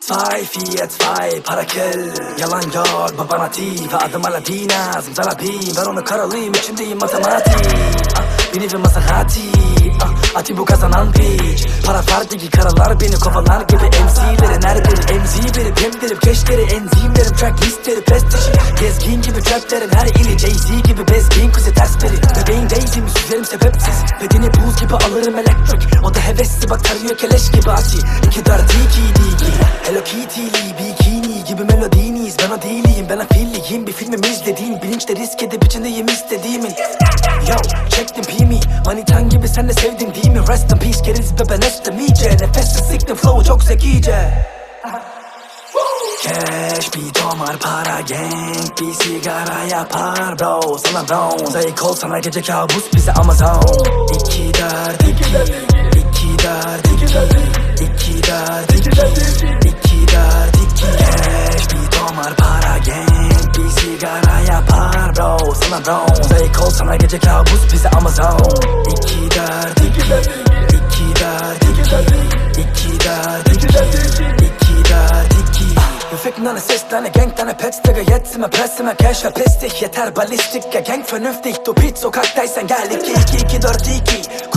صايفية فاي باراكل يلان يوك بباناتي فأدم على بينا زمزالة بي برون كارولي متشندي مثماتي بيني في مساحاتي Ati bu kazanan piç Para fardaki karalar beni kovalar gibi MC'lerin her biri MC biri Pimdirim keşleri enzimlerim Track listleri prestiji. Gezgin gibi traplerin her ili Jay-Z gibi bezgin kuzi ters biri. Bebeğin Daisy'mi süzerim sebepsiz? Bedeni buz gibi alırım elektrik. O da hevesli bak tarıyor keleş gibi ati. İki dar diki diki Hello Kitty'li bikini gibi melodiniyiz Ben o değilim ben afilliyim. Bir filmimi izlediğin bilinçle risk edip içindeyim istediğimin Yo çektim pimi Manitan gibi sen de sevdin değil mi? Rest in peace geriz be ben estem iyice Nefessiz siktim flow çok zekice. Cash bir domar para gang. Bir sigara yapar bro Sana brown Zayık ol sana gece kabus bize Amazon. İki dert iki. İki dert iki. İki dert iki bro Sana brown Zayık ol sana gece kabus bize Amazon İki dert iki İki dert iki İki dert iki İki dert iki Üfek nane ses tane gang tane pet Tega yetsime pressime cash ve pislik Yeter balistik ya gang vernünftig Du pit sokaktaysan gel 2 2 2 4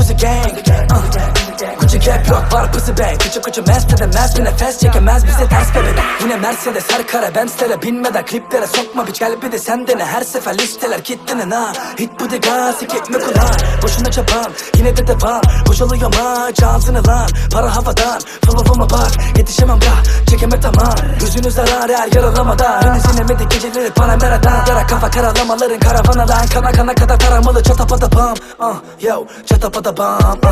2 Kuzi gang uh. Gucci cap yok var pussy bang Küçük küçük mest edemez bir nefes çekemez bize ters bebek Yine Mercedes her kara Benz'lere binmeden kliplere sokma bir gel bir de sen dene Her sefer listeler kitlenin ha Hit bu de gaz hik mi kulağın? Boşuna çaban yine de devam. Boşalıyor maç ağzını lan. Para havadan flow'uma bak. Yetişemem ya çekeme tamam Yüzünü zarar her yaralamadan Henüz inemedi geceleri Panamera'dan Yara kafa karalamaların karavana lan. Kana kana kadar taramalı çatapata bam. Uh, Yo çatapata bam. Uh.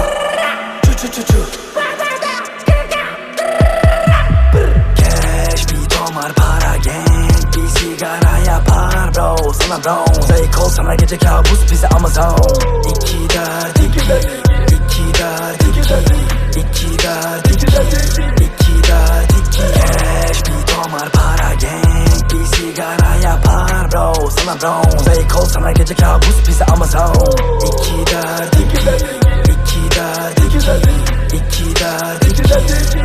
Çu çu çu çu. Para Sana brown. Zayık ol sana gece kabus bize Amazon. İki dert iki. İki dert iki. İki dert iki. İki dert bro Sana brown Zayık ol sana gece kabus bize Amazon İki dert iki İki dert iki İki dert iki